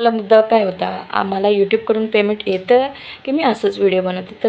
मला मुद्दा काय होता? आम्हाला यूट्यूबकडून पेमेंट येतं की मी असंच व्हिडिओ बनवते? तर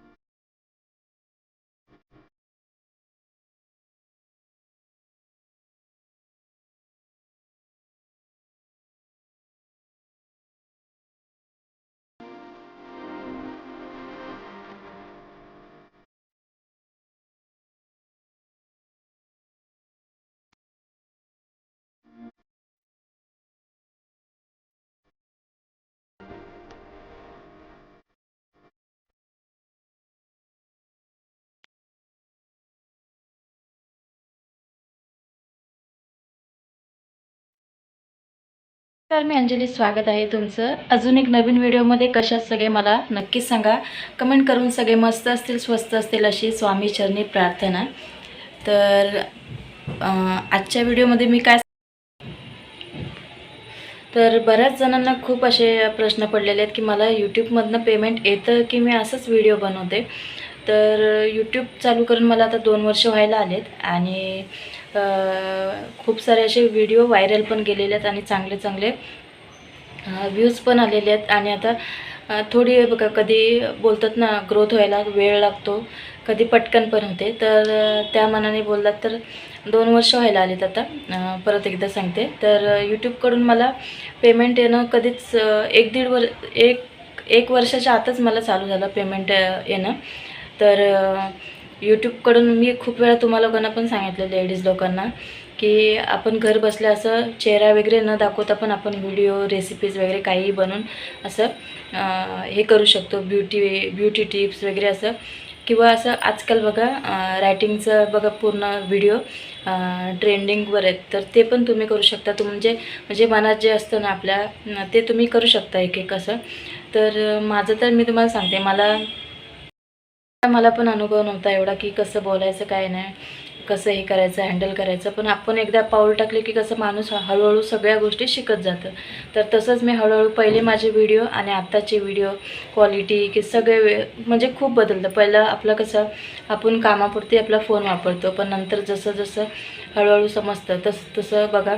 तर मी अंजली स्वागत आहे तुमचं. अजून एक नवीन व्हिडिओमध्ये कशात सगळे मला नक्कीच सांगा. कमेंट करून सगळे मस्त असतील स्वस्त असतील अशी स्वामी चरणी प्रार्थना. तर आजच्या व्हिडिओमध्ये मी काय तर बऱ्याच जणांना खूप असे प्रश्न पडलेले आहेत की मला यूट्यूबमधनं पेमेंट येतं की मी असंच व्हिडिओ बनवते? तर यूट्यूब चालू करून मला आता दोन वर्ष व्हायला आलेत आणि खूप सारे असे व्हिडिओ व्हायरल पण गेलेले आहेत आणि चांगले चांगले व्ह्यूज पण आलेले आहेत आणि आता थोडी बघा कधी बोलतात ना ग्रोथ व्हायला वेळ लागतो कधी पटकन पण होते. तर त्या मनाने बोललात तर दोन वर्ष व्हायला आलेत आता परत एकदा सांगते. तर यूट्यूबकडून मला पेमेंट येणं कधीच एक दीड वर एक एक वर्षाच्या आतच मला चालू झालं पेमेंट येणं. तर यूट्यूबकडून मी खूप वेळा तुम्हाला लोकांना पण सांगितलं लेडीज लोकांना की आपण घर बसल्या असं चेहरा वगैरे न दाखवता पण आपण व्हिडिओ रेसिपीज वगैरे काहीही बनवून असं हे करू शकतो. ब्युटी ब्युटी टिप्स वगैरे असं. किंवा असं आजकाल बघा रायटिंगचं बघा पूर्ण व्हिडिओ ट्रेंडिंगवर आहेत. तर ते पण तुम्ही करू शकता. तुम म्हणजे म्हणजे मनात जे असतं ना आपल्या ते तुम्ही करू शकता एक एक असं. तर माझं तर मी तुम्हाला सांगते. मला मला पण अनुभव नव्हता एवढा की कसं बोलायचं काय नाही कसं हे करायचं हँडल करायचं. पण आपण एकदा पाऊल टाकले की कसं माणूस हळूहळू सगळ्या गोष्टी शिकत जातं. तर तसंच मी हळूहळू पहिले माझे व्हिडिओ आणि आत्ताचे व्हिडिओ क्वालिटी की सगळे वे म्हणजे खूप बदलतं. पहिलं आपलं कसं आपण कामापुरती आपला फोन वापरतो पण नंतर जसं जसं हळूहळू समजतं. तसं तसं बघा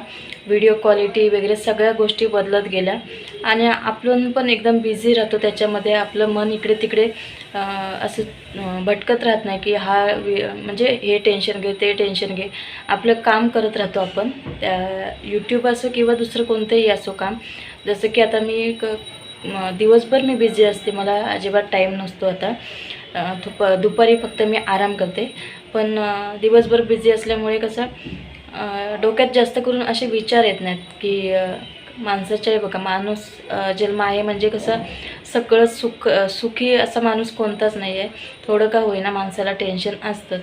व्हिडिओ क्वालिटी वगैरे सगळ्या गोष्टी बदलत गेल्या. आणि आपण पण एकदम बिझी राहतो त्याच्यामध्ये आपलं मन इकडे तिकडे असं भटकत राहत नाही की हा वि- म्हणजे हे टेन्शन घे ते टेन्शन घे. आपलं काम करत राहतो आपण. त्या यूट्यूब असो किंवा दुसरं कोणतंही असो काम. जसं की आता मी एक दिवसभर मी बिझी असते. मला अजिबात टाईम नसतो आता. दुप दुपारी फक्त मी आराम करते. पण दिवसभर बिझी असल्यामुळे कसं डोक्यात जास्त करून असे विचार येत नाहीत की अं, माणसाच्या बघा माणूस जन्म आहे म्हणजे कसं सगळं सुख सुखी असा माणूस कोणताच नाही आहे थोडं का होईना माणसाला टेन्शन असतं.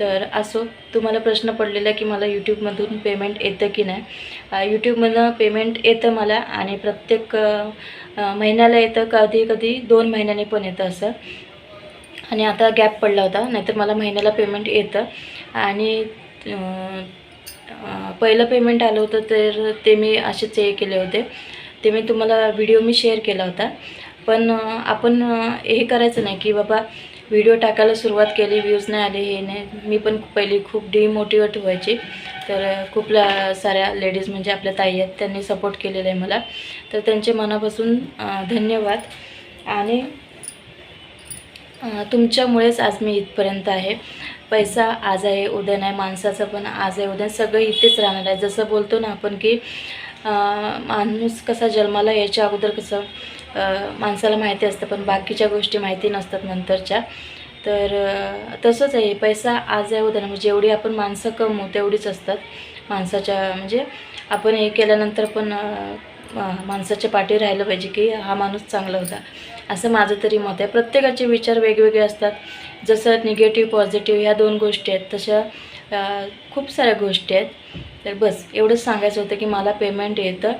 तर असो तुम्हाला प्रश्न पडलेला की मला यूट्यूबमधून पेमेंट येतं की नाही? यूट्यूबमधनं पेमेंट येतं मला आणि प्रत्येक महिन्याला येतं कधी कधी दोन महिन्याने पण येतं असं. आणि आता गॅप पडला होता नाहीतर मला महिन्याला पेमेंट येतं. आणि पहिलं पेमेंट आलं होतं तर ते मी असेच हे केले होते. ते मी तुम्हाला व्हिडिओ मी शेअर केला होता. पण आपण हे करायचं नाही की बाबा व्हिडिओ टाकायला सुरुवात केली व्ह्यूज नाही आले हे नाही. मी पण पहिली खूप डिमोटिवेट व्हायची. तर खूप ला साऱ्या लेडीज म्हणजे आपल्या ताई आहेत त्यांनी सपोर्ट केलेला आहे मला. तर त्यांचे मनापासून धन्यवाद. आणि तुमच्यामुळेच आज मी इथपर्यंत आहे. पैसा आज आहे उद्या नाही माणसाचं पण आज आहे उद्या सगळं इथेच राहणार आहे. जसं बोलतो ना आपण की माणूस कसा जन्माला यायच्या अगोदर कसं माणसाला माहिती असतं पण बाकीच्या गोष्टी माहिती नसतात नंतरच्या. तर तसंच आहे. पैसा आज आहे उद्या म्हणजे जेवढी आपण माणसं कमवू तेवढीच असतात. माणसाच्या म्हणजे आपण हे केल्यानंतर पण माणसाच्या पाठी राहिलं पाहिजे की हा माणूस चांगला होता. असं माझं तरी मत आहे. प्रत्येकाचे विचार वेगवेगळे असतात. जसं निगेटिव्ह पॉझिटिव्ह ह्या दोन गोष्टी आहेत तशा खूप साऱ्या गोष्टी आहेत. तर बस एवढंच सांगायचं होतं की मला पेमेंट येतं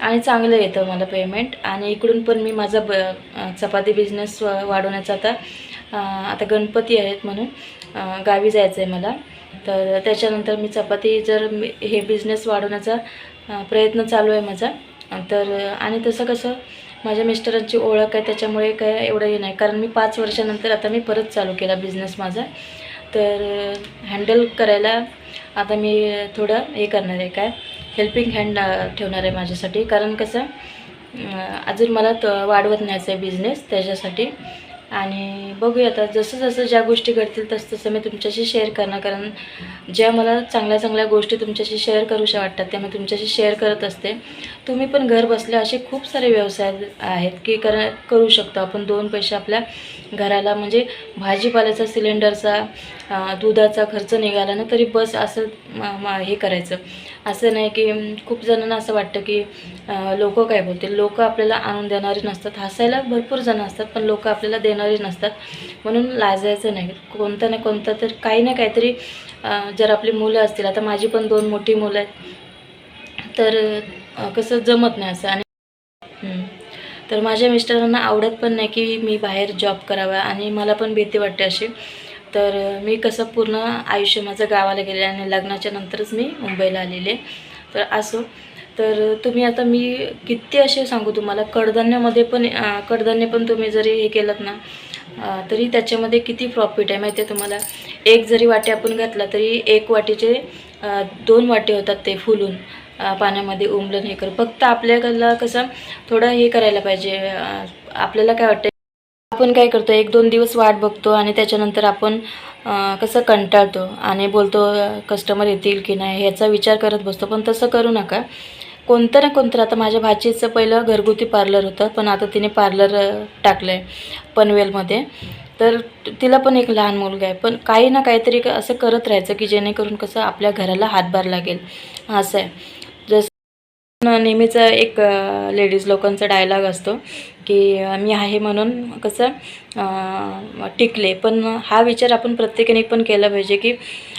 आणि चांगलं येतं मला पेमेंट आणि इकडून पण मी माझा ब चपाती बिझनेस वाढवण्याचा आता आता गणपती आहेत म्हणून गावी जायचं आहे मला. तर त्याच्यानंतर मी चपाती जर हे बिझनेस वाढवण्याचा प्रयत्न चालू आहे माझा. तर आणि तसं कसं माझ्या मिस्टरांची ओळख आहे त्याच्यामुळे काय एवढं हे नाही. कारण मी पाच वर्षानंतर आता मी परत चालू केला बिझनेस माझा. तर हँडल करायला आता मी थोडं हे करणार आहे काय हेल्पिंग हँड ठेवणार आहे माझ्यासाठी. कारण कसं अजून मला त वाढवत न्यायचं आहे बिझनेस त्याच्यासाठी. आणि बघूया आता जसं जसं ज्या गोष्टी घडतील तसं तसं मी तुमच्याशी शेअर करणार. कारण ज्या मला चांगल्या चांगल्या गोष्टी तुमच्याशी शेअर करूशा वाटतात त्या मी तुमच्याशी शेअर करत असते. तुम्ही पण घर बसल्या असे खूप सारे व्यवसाय आहेत की कर करू शकतो. आपण दोन पैसे आपल्या घराला म्हणजे भाजीपाल्याचा सिलेंडरचा दुधाचा खर्च निघाला ना तरी बस असं हे करायचं. असं नाही की खूप जणांना असं वाटतं की लोक काय बोलतील? लोक आपल्याला आणून देणारे नसतात. हसायला भरपूर जण असतात पण लोक आपल्याला देणारे नसतात. म्हणून लाजायचं नाही. कोणतं ना कोणतं तर काही ना काहीतरी जर आपली मुलं असतील आता माझी पण दोन मोठी मुलं आहेत तर कसं जमत नाही असं. आणि तर माझ्या मिस्टरांना आवडत पण नाही की मी बाहेर जॉब करावा आणि मला पण भीती वाटते अशी. तर मी कसं पूर्ण आयुष्य माझं गावाला गेले आणि लग्नाच्या नंतरच मी मुंबईला आलेले. तर असो. तर तुम्ही आता मी किती असे सांगू तुम्हाला? कडधान्यामध्ये पण कडधान्य पण तुम्ही जरी हे केलं ना तरी त्याच्यामध्ये किती प्रॉफिट आहे माहिती आहे तुम्हाला? एक जरी वाटी आपण घातला तरी एक वाटीचे दोन वाटे होतात ते फुलून पाण्यामध्ये उमलून हे कर फक्त आपल्याला कसं थोडं हे करायला पाहिजे आपल्याला काय वाटतं आपण काय करतो एक दोन दिवस वाट बघतो आणि त्याच्यानंतर आपण कसं कंटाळतो आणि बोलतो कस्टमर येतील की नाही? ह्याचा विचार करत बसतो. पण तसं करू नका. कोणतं ना कोणतं आता माझ्या भाचीचं पहिलं घरगुती पार्लर होतं पण आता तिने पार्लर टाकलं आहे पनवेलमध्ये. तर तिला पण एक लहान मुलगा आहे. पण काही ना काहीतरी क- असं करत राहायचं की जेणेकरून कसं आपल्या घराला हातभार लागेल. असं आहे. नेहमीचा एक लेडीज लोकांचा डायलॉग असतो की मी आहे म्हणून कसं टिकले. पण हा विचार आपण प्रत्येकाने पण केला पाहिजे की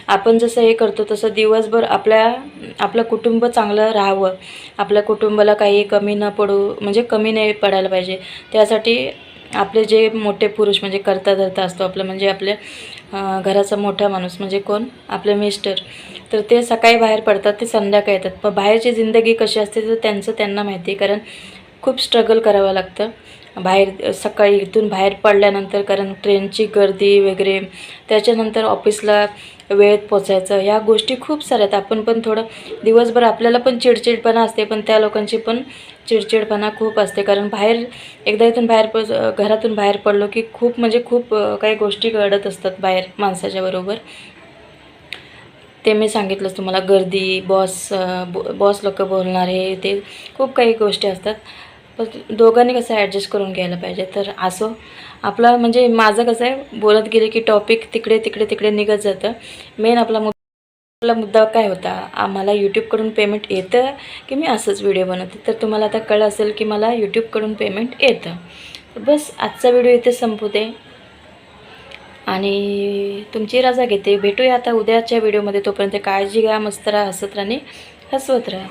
आपण जसं हे करतो तसं दिवसभर आपल्या आपलं कुटुंब चांगलं राहावं. आपल्या कुटुंबाला काही कमी न पडू म्हणजे कमी नाही पडायला पाहिजे. त्यासाठी आपले जे मोठे पुरुष म्हणजे करता धरता असतो आपलं म्हणजे आपल्या घराचा मोठा माणूस म्हणजे कोण? आपले मिस्टर. तर ते सकाळी बाहेर पडतात ते संध्याकाळी येतात. पण बाहेरची जिंदगी कशी असते तर त्यांचं त्यांना माहिती आहे कारण खूप स्ट्रगल करावं लागतं. बाहेर सकाळी इथून बाहेर पडल्यानंतर कारण ट्रेनची गर्दी वगैरे त्याच्यानंतर ऑफिसला वेळेत पोचायचं ह्या गोष्टी खूप साऱ्या आहेत आपण पण थोडं दिवसभर आपल्याला पण चिडचिडपणा असते पण त्या लोकांची पण चिडचिडपणा खूप असते. कारण बाहेर एकदा इथून बाहेर पो घरातून बाहेर पडलो की खूप म्हणजे खूप काही गोष्टी घडत असतात बाहेर माणसाच्या बरोबर. ते मी सांगितलंच तुम्हाला गर्दी बॉस बॉस लोक बोलणारे ते खूप काही गोष्टी असतात. पण दोघांनी कसं ॲडजस्ट करून घ्यायला पाहिजे. तर असो. आपला म्हणजे माझं कसं आहे बोलत गेले की टॉपिक तिकडे तिकडे तिकडे निघत जातं. मेन आपला मुद्दा आपला मुद्दा काय होता? आम्हाला यूट्यूबकडून पेमेंट येतं की मी असंच व्हिडिओ बनवते? तर तुम्हाला आता कळलं असेल की मला यूट्यूबकडून पेमेंट येतं. बस आजचा व्हिडिओ इथे संपू दे. आणि तुमची रजा घेते. भेटूया आता उद्याच्या व्हिडिओमध्ये तोपर्यंत काळजी घ्या मस्त राहा हसत राहणे हसवत राहा.